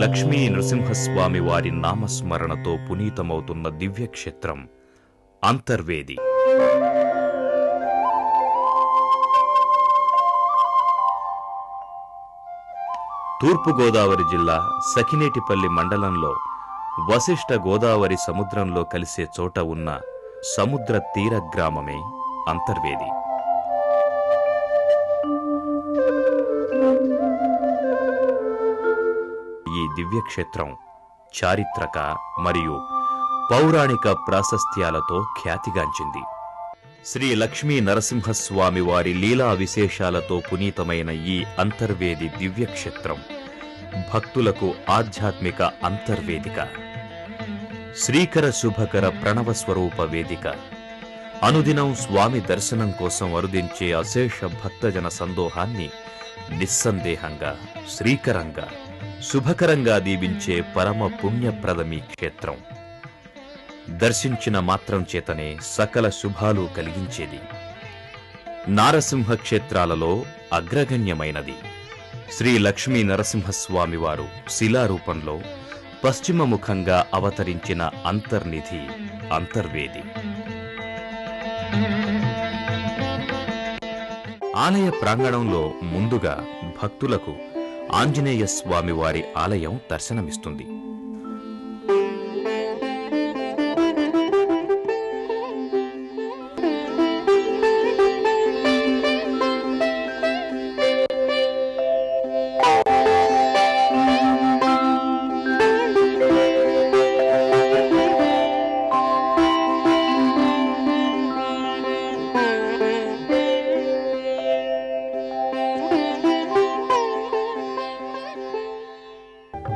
లక్ష్మీ నృసింహస్వామి వారి నామస్మరణతో పునీతమవుతున్న దివ్యక్షేత్రం అంతర్వేది. తూర్పుగోదావరి జిల్లా సఖినేటిపల్లి మండలంలో వశిష్ఠ గోదావరి సముద్రంలో కలిసే చోట ఉన్న సముద్ర తీర గ్రామమే అంతర్వేది. ఈ దివ్యక్షేత్రం చారిత్రక మరియు పౌరాణిక ప్రాశస్త్యాలతో ఖ్యాతిగాంచింది. శ్రీ లక్ష్మీ నరసింహస్వామి వారి లీలా విశేషాలతో పునీతమైన ఈ అంతర్వేది దివ్యక్షేత్రం భక్తులకు ఆధ్యాత్మిక అంతర్వేదిక. శ్రీకర శుభకర ప్రణవ స్వరూప వేదిక. అనుదినం స్వామి దర్శనం కోసం వరుదించే అశేష భక్తజన సందోహాన్ని నిస్సందేహంగా శ్రీకరంగా శుభకరంగా దీవించే పరమ పుణ్యప్రదమీ క్షేత్రం. దర్శించిన మాత్రం చేతనే సకల శుభాలు కలిగించేది. నారసింహ క్షేత్రాలలో అగ్రగణ్యమైనది. శ్రీ లక్ష్మీ నరసింహస్వామివారు శిలారూపంలో పశ్చిమ ముఖంగా అవతరించిన అంతర్నిధి అంతర్వేది. ఆలయ ప్రాంగణంలో ముందుగా భక్తులకు ఆంజనేయ స్వామి వారి ఆలయం దర్శనమిస్తుంది.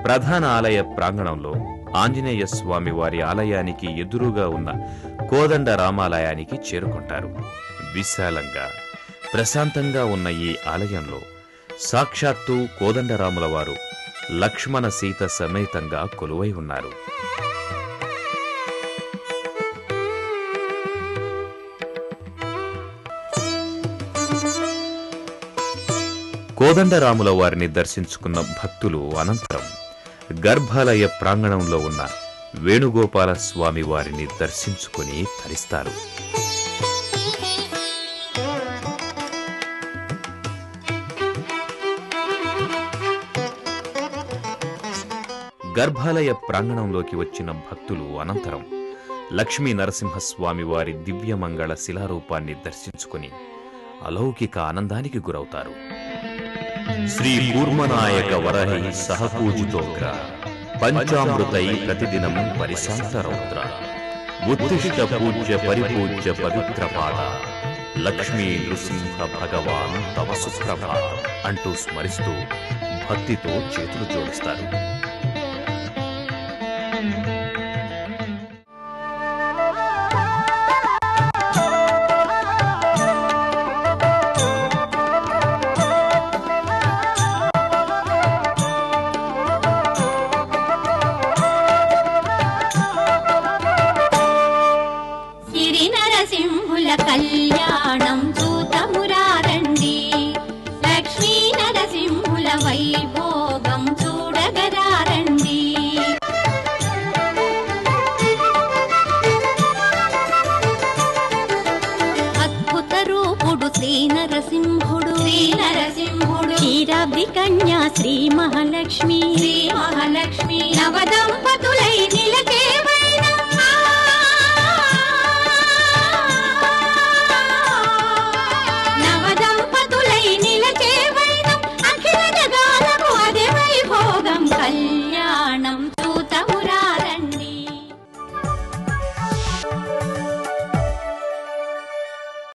ప్రధాన ఆలయ ప్రాంగణంలో ఆంజనేయ స్వామి వారి ఆలయానికి ఎదురుగా ఉన్న కోదండ రామాలయానికి చేరుకుంటారు. విశాలంగా ప్రశాంతంగా ఉన్న ఈ ఆలయంలో సాక్షాత్తు కోదండరాముల వారు లక్ష్మణ సీత సమేతంగా కొలువై ఉన్నారు. కోదండరాముల వారిని దర్శించుకున్న భక్తులు అనంతరం గర్భాలయ ప్రాంగణంలో ఉన్న వేణుగోపాల స్వామి వారిని దర్శించుకుని తరిస్తారు. గర్భాలయ ప్రాంగణంలోకి వచ్చిన భక్తులు అనంతరం లక్ష్మీ నరసింహస్వామి వారి దివ్యమంగళ శిలారూపాన్ని దర్శించుకుని అలౌకిక ఆనందానికి గురవుతారు. శ్రీ కూర్మనాయక వరహి సహపూజితోగ్ర. పంచామృతై ప్రతిదినం పరిశాంతరౌద్ర ఉత్తిష్ట పూజ్య పరిపూజ్య పవిత్ర పాద. లక్ష్మీ నృసింహ భగవాన్ తవ సుప్రభాతం అంటూ స్మరిస్తూ భక్తితో చేతులు జోడిస్తారు. కళ్యాణం చూతమురారండి. లక్ష్మీ నరసింహుల వైభోగం చూడగరారండి. అద్భుత రూపుడు శ్రీ నరసింహుడు శ్రీ నరసింహుడు క్షీరాబ్ది కన్యా శ్రీ మహాలక్ష్మి. శ్రీ మహాలక్ష్మి. నవదంప